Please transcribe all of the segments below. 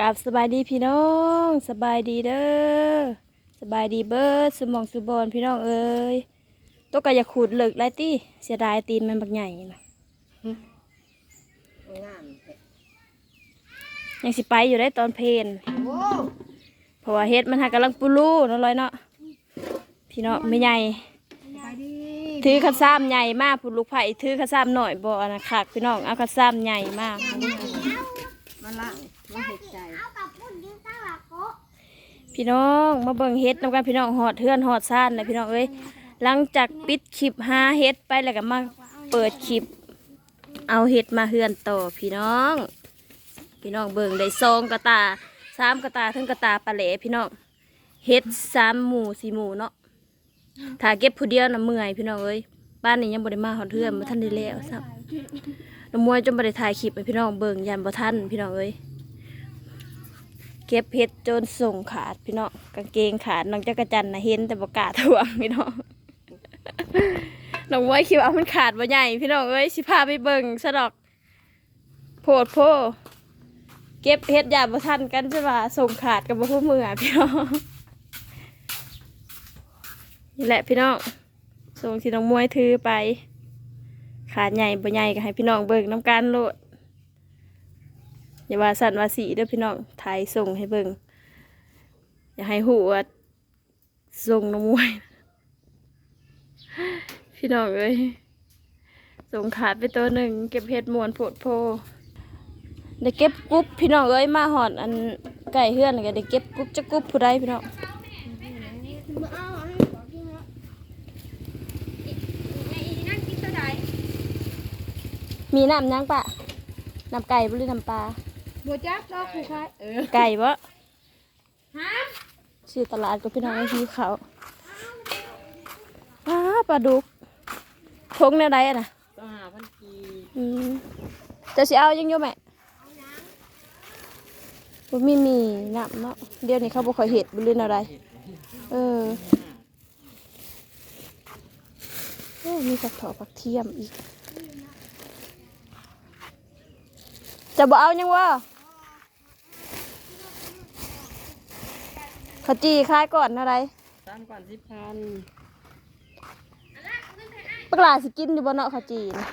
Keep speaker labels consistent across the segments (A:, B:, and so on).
A: กับสบายดีพี่น้องสบายดีเด้อสบายดีเบิร์ดสมองสุบอนพี่น้องเอ้ยตัวก็อย่าขูดเลิกไรตี้เสียดายตีนมันบักใหญ่นะยังสิไปอยู่ได้ตอนเพลนเพราะว่าเฮ็ดมันหากำลังปูรูเนาะร้อยเนาะพี่น้องไม่ใหญ่ถือข้าวซ้ำใหญ่มากผู้ลูกไผ่ถือข้าวซ้ำหน่อยบ่อนนะคักพี่น้องเอาข้าวซ้ำใหญ่มาก
B: มาล่างมาเห็ด
A: พี่น้องมาเบิ่งเฮ็ดนำกันพี่น้องหอดเทือนหอดซ่านเลยพี่น้องเอ้ยหลังจากปิดคลิปหาเฮ็ดไปแล้วก็มาเปิดคลิป เอาเฮ็ดมาเฮือนต่อพี่น้อง พี่น้องเบิ่งได้ซองกระตาสามกระตาถึงกระตาปลาเหลพี่น้องเฮ็ดสามหมู่สี่หมู่เนาะถ้าเก็บผู้เดียวน่ะเมื่อยพี่น้องเอ้ยบ้านนี้ยังบ่ได้มาหอดเทือนบ่ทันได้แล้วซ้ำน้ำมวยจนบ่ได้ถ่ายคลิปให้พี่น้องเบิ่งยันบ่ทันพี่น้องเอ้ย เก็บเพชรจนส่งขาดพี่น้องกางเกงขาดน้องจักรจันนะเห็นแต่ประกาศทวงพี่น้องน้องมวยคิดว่ามันขาดบ่ใหญ่ พี่น้องเอ้ยสิพาไปเบิ่งสะดอกโพดโพเก็บเพชรยาบ่ทันกันใช่ป่ะส่งขาดกับบ่ฮู้มืออะพี่น้องนี่แหละพี่น้องส่งที่น้องมวยถือไป ขาดใหญ่บ่ใหญ่ก็ให้พี่น้องเบิ่งน้ำการโลด อย่าว่าสั่นว่าสีเด้อพี่น้องถ่ายส่งให้เบิ่งอย่าให้หูว่าส่งน้องมวย พี่น้องเอ้ยส่งขาดไปตัวหนึ่งเก็บเห็ดมวนโพดโพได้เก็บกรุ๊บพี่น้องเอ้ยมาหอดอันไก่เฮือนก็ได้เก็บกรุ๊บจะกรุ๊บผู้ใดพี่น้องมีน้ำยังปะน้ำไก่บ่หรือน้ำปลา
B: บัวจับดอกผู้ชายเออ
A: ไก่บ่ชื่อตลาดกับพี่น้องไอ้ที่เขาอ้าปลาดุกทงแนวใดอะนะ
B: ก็หาพันกี
A: อืมจะสิเอายังอยู่แม่บ่มีมีน้ำเนาะเดี๋ยวนี้เขาบ่ค่อยเห็ดบ่เล่นอะไรเออโอ้มีผักถอผักเทียมอีก จะบ่เอายังวะขาวจีคายก่อนอะไร
B: สามก่อนสิบพัน
A: ปกหลาสิกินอยู่บนเนาะขาวจีนะ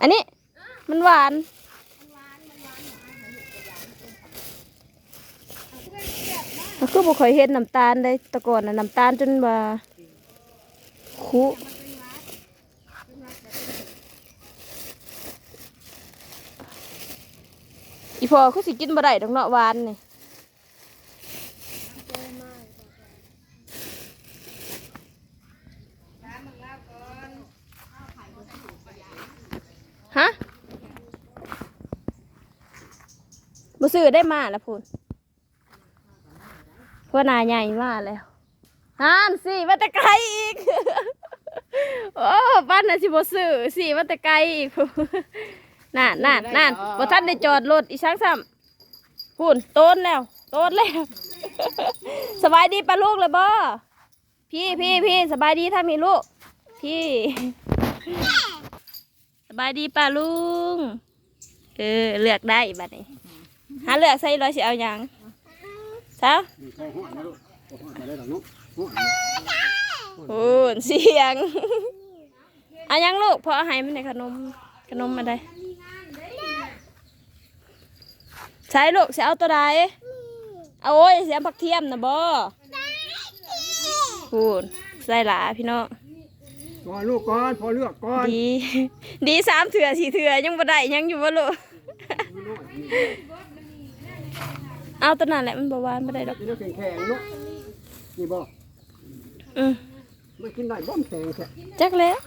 A: อันนี้มันหวานมันคือบ่ค่อยเห็นน้ำตาลเลยแตะก่อนน่ะน้ำตาลจนว่าคุ อีพอคือสิกินบ่ได้ดอกเนาะหวานนี่ฮะบ่ซื้อได้มาแล้วพูนพวกนายใหญ่มาแล้วนานสิมาแต่ไกลอีก โอ้บ้านน่ะสิบ่ซื้อสิมาแต่ไกลอีกพู นน่านน่านน่านบ่ทันได้จอดรถอีช้างซ้ำพูนโตนแล้ว โตนแล้ว สบายดีปะลูกเลยบ่พี่พี่พี่สบายดีถ้ามีลูก พี่ สบายดีป่าลุงเออเลือกได้บัดนี้หาเลือกใส่ร้อยสิเอาหยังซะโอ้ยเสียง เอาหยังลูกพอเอาให้มันในขนมขนมมาได้ ใช้ลูกสิเอาตัวใดเอาโอ้ยเสียผักเทียมนะบ่พูดใส่หลาพี่น้อง
C: ก่อนลูกก่อนพอเลือกก่อน
A: ดี ดีสามเถื่อสี่เถื่อยังบ่ได้ยังอยู่บ่ลูกเอาตัวนั้นแหละมันบ่หวานบ่ได้ดอก
C: กินแล้วแข็งแข็งๆเนาะนี่บ่
A: อืม
C: ไม่กินได้บ้อมแข็งแค่
A: จักแล้ว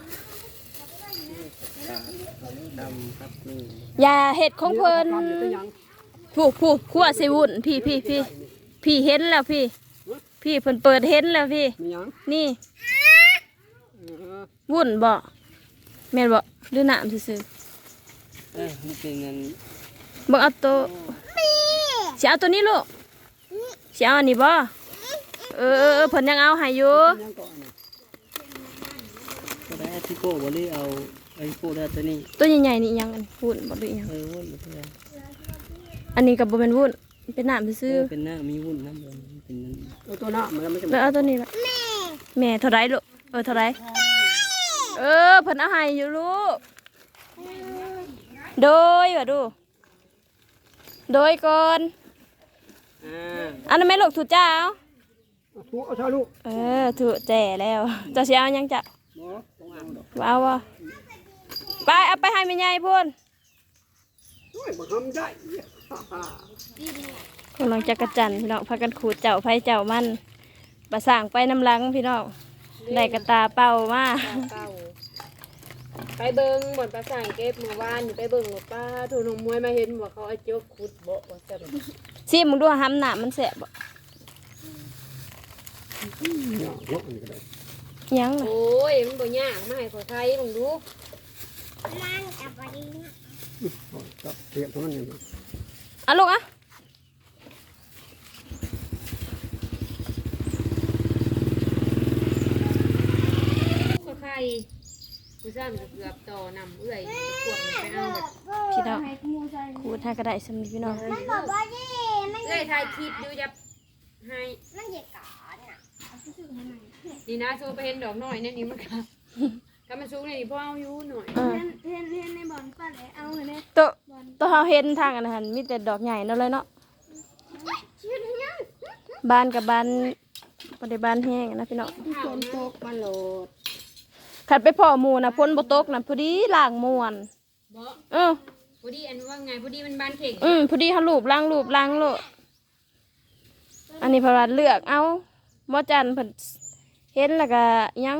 A: ยาเห็ดของเพิ่น
C: ทำอยู่แต่ยัง
A: ผู้ผู้ขั้วใส่วุ่นพี่พี่พี่พี่เห็นแล้วพี่ พี่เพิ่นเปิดเห็นแล้วพี่
C: มีหยัง
A: นี่
C: เออ
A: วุ่นบ่แม่นบ่หรือน้ำซื่อ
B: เออมันเป็นเงิน
A: ๆบ่เอาตัวสิเอาตัวนี้ลูกสิเอาอันนี้บ่เออเออเออเพิ่นยังเอาให้อยู่
C: มีหยังก่อนน่ะ
B: ก็ได้ที่โก้บริเอาเออ้พูดแล้วตัวนี้
A: ตัวใหญ่ๆนี่อิหยังอันพูดบ่ดูอิหยัง
B: เออวุ่นเพื่อน
A: อันนี้ก็บ่เป็นวุ้นเป็นน้ำซื่อ
B: เป็นหน้ามีวุ่นน้ำเลยเป็นนั่น
C: เอาตัวหน้ามันแล้วมันจะ
A: ๆแล้วเอาตัวนี้ละแม่เท่าไรลูกเออเท่าไรเออเพิ่นเอาให้อยู่ลูกโดยว่าดู โดยก่อน
B: อ่า
A: อันนั้นแม่ลูกถูกจ้าเอา
C: เอาตัวเอาชาลูก
A: เออถูกแจ่แล้วเจะสิเอาหยังจ้ะ
C: หมอต้องเอาดอก
A: บ่เอาบ่ไปเอาไปให้แม่ใหญ่พุ่น
C: โอ้ยบ่ทำได้ฮ่าฮ่า กำ
A: ลังจักรจันทร์พี่น้องพากันขูดเจ้าไผเจ้ามันประสร้างไปน้ำหลังพี่น้องได้กระตาเป่ามา
D: เก่าไปเบิงบ่อนประสานเก็บเมื่อวานอยู่ไปเบิงหมดป้าถูนงมวยมาเห็นว่าเขาเอาจกขุดบ่ว่าซั่น
A: ซิมึงดูหำหนามันแสบบ่
C: เนี่ยเนาะอันนี้ก็ได้
A: ยังน่ะ
D: โอ้ยมันบ่ยากมาให้ขอไทยลองดู
C: โอ้ยจับเทียบเท่านั้นเอง
A: เอะลูกอะ
D: ขอไทยผู้ซ่านก็เกือบต่อนำเอื้อยพวกมันไปเอาแบบ
A: พี่น้องขูดให้กระได้สำนีพี่น้อง
D: เอื้อยถ่ายคลิปอยู่จะให้นี่นะโซไปเห็นดอกน้อยเนี่ยนี่มันก็ ถ้ามันสูงเนี่ยนี่พ่อเอาอยู่หน่อย
A: เออ
E: เรียนเรียนในบ่อนป้าเลยเอาเลย
A: ตัวตัวเฮาเห็นทางอันนั้นมีแต่ดอกใหญ่เนั่นเลยเนาะ
E: ชื่อยัง
A: บ้านกับบ้านบ่ได้บ้านแห้งนะพี่น้อง
D: ฝนตก
C: มันโหลด
A: ขัดไปพ่อหมู่นะพ้นบ่ตกนะพอดีล่างม่วน
D: บ่
A: เออ
D: พอดีอันว่าไงพอดีมันบานเข่ง
A: อืมพอดีเฮารูปล้างรูปล้างโลดอันนี้เพนว่าเลือกเอาบ่จันเพิ่นเห็นแล้วก็อิหยัง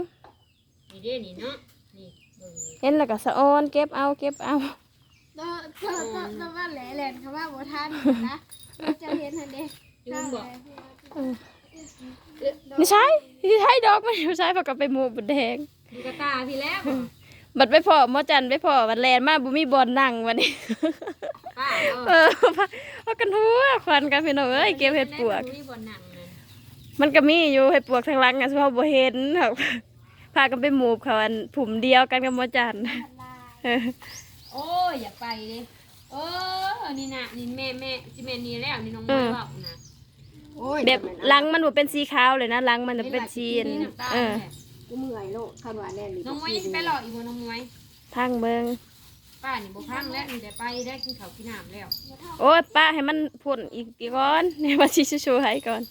D: นี่เด้นี่เนาะ นี่เบิ่งนี่
A: เห็นแล้วก็สะออนเก็บเอาเก็บเอา
E: ตัวตัวตัวตัวว่าแหล่แหลนคำว่าบ่ทันนะจะเห็นทันเด้
D: จูนบอก
A: ไม่ใช่ที่ใช่ดอกมันอยู่ใช่ปกไปหมู่บดแดง
D: ดูกระตาพี่แล้ว
A: บัดไปพ่อหมอจันไปพ่อบัดแลนมาบ่มีบอลนั่งวันนี้
D: ป้า
A: เออพาพากันหัวควันกันพี่น้องเอ้ยเก็บเห็ดปวก
D: นี่บนหนังนะ
A: มันก็มีอยู่เห็ดปวกทางหลังอะเฉพาะบ่เห็นครับ พากันไปหมู่เขาอันผุ่มเดียวกันกับหมอจันเออ
D: โอ้ยอย่าไปเลยเออนี่นะนี่แม่แม่จิแม่นี่แล้วนี่น้องมวยเบานะ
C: โอ้ย
A: แบบหลังมันบ่เป็นสีขาวเลยนะหลังมันจะเป็นสีอัน
D: นี่น้ำตาล
A: เออ
C: กูเมื่อยโลดคาดว่าแน่นี่
D: น้องมวยยังไปหล่ออีกบ่น้องมวย
A: พังเบิง
D: ป้านี่บ่พังแล้วนี่แต่ไปได้กินข้าวกินน้ำแล้ว
A: โอ้ยป้าให้มันพ่นอีกอีกก่อนให้มาชิชูๆให้ก่อน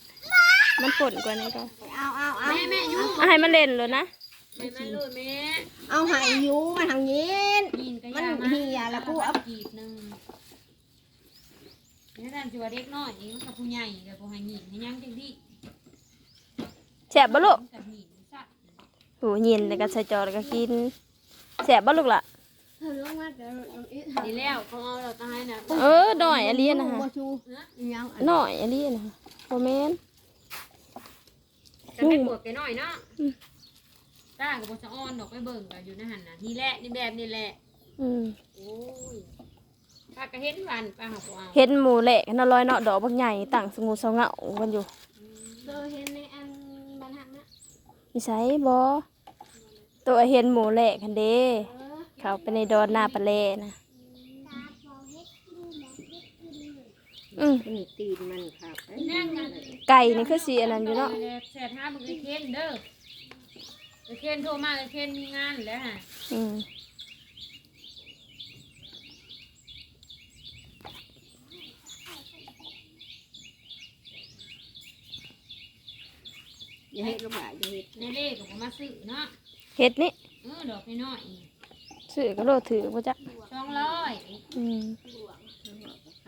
A: มันพ่นกว่านี้ก่อน
C: เอาเอาเอา
D: แม่แม่ยุ่ง
A: เอาให้มันเล่นเลยนะ
D: แม่มาเลยแม่
C: เอาใหายยูมาทางนี้
D: ยินก็
C: มัน
D: ยามา
C: เหี่ยแล้วกูเอา
D: กีบหนึงนี่ท่านจัวเด็กน้อยนี่มันกับผู้ใหญ่กับผู้ให้หญิงให้ยังจังดิ
A: แสบบ่ลูก
D: กับหญิงสัตว์
A: โหยินแล้วก็ใส่จอแล้วก็กินแสบบ่ลูกล่ะ
E: เธอลงมาเดี๋ยวลงอีก
D: ดีแล้วเขาเอาเราตายนะ
A: เออหน่อยอันนี้นะฮะ
C: บ่ชูยัง
A: หน่อยอันนี้นะโอเมน
D: จะไปปวดแกหน่อยเนาะ ตากับบสะออนดอกไปเบิ่งกันอยู่ในหันน่ะนี่แหละนี่แบบนี่แหละ
A: อืม
D: โอ้ยป้าก็เห็นวันป้าหาเอา
A: เห็นหมูแหละเนาะลอยเนาะดอกบักใหญ่ต่างสงูเสาเหงากันอยู่
E: เธอเห็นในอันบันหักนะ
A: มีไสบ่ตัวเห็นหมูแหละคันเด้เขาไปในดอนหน้าปลาเลนะ อืม
C: นี่ตีนมันครับ
D: นั่งกัน
A: ไก่นี่คือสีอันนั้นอยู่เนาะ
D: แสบห้ามึงไอ้เคนเด้อไอ้ เคนโทรมาไอ้เคนมีงานแล้วฮะ
A: อืม
C: อย่าให้ลูกหลานอย่าให้
D: ในเลขก็บ่มาซื้อเนาะ
A: เฮ็ดนี่
D: เออดอกน้อย
A: ซื้อก็โลถือบ่จ๊ะ
D: สองร้อย
A: อืม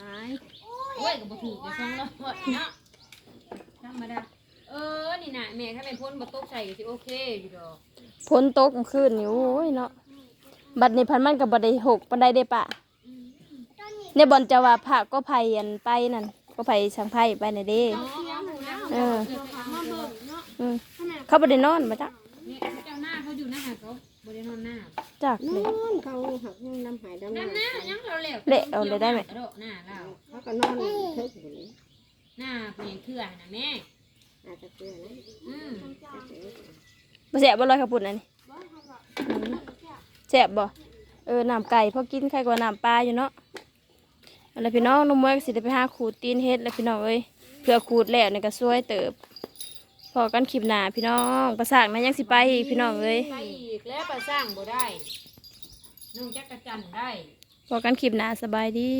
C: หาย
D: โอ้ยก็บ่ถือก็สองร้อยเนาะธรรมดาเออ นี่น่ะแม่ถ้าเป็นพ่นบ่ตกใส่ก็สิโอเคอยู่ดอก
A: ฝนตกเมื่อคืนนี่โอ้ยเนาะบัดนี้พันมันก็บ่ได้หกปานใดเด้ปะในบ่อนจะว่าผักก็ไผอันไปนั่นก็ไผสังไผไปน่ะเด้
D: อ๋อเอาหูนะ
A: เออ
E: มาเบิ่งเนาะ
A: อืมเขาบ่ได้นอนบ่จ๊ะ
D: นี่เจ้าหน้าเขาอยู่หน้าหาเขาบ่ได้นอนหน้า
A: จัก
C: น
A: เลย
C: อนเขาหักน้ำหายดำ
D: น้ำหน้ายังเราเหลว
A: เละเอาเลยได้ไหม
D: กระโดดหน้าเรา
C: เขาก็นอนเทิกอยู่นี่
D: หน้าเปลี่ยนเครื่องนะแม่
C: อาจจะเตือนนะ
D: อืม
A: บ่แซ่บบ่ลอยข้าวปุ้นอันนี้อืมแซ่บบ่เออน้ำไก่พอกินใครกว่าน้ำปลาอยู่เนาะเอาล่ะไรพี่น้องน้องมวยก็สิได้ไปหาขูดตีนเฮ็ดแล้วพี่น้องเอ้ยเพื่อขูดแล้วนี่ก็ช่วยเติบพอกันคลิปหน้าพี่น้องประสากนั้นยังสิไปอีกพี่น้องเอ้ย
D: ไปอีกแล้วปลาสร้างบ่ได้นุ่งจักรจันทร์ได้
A: พอกันคลิปหน้าสบายดี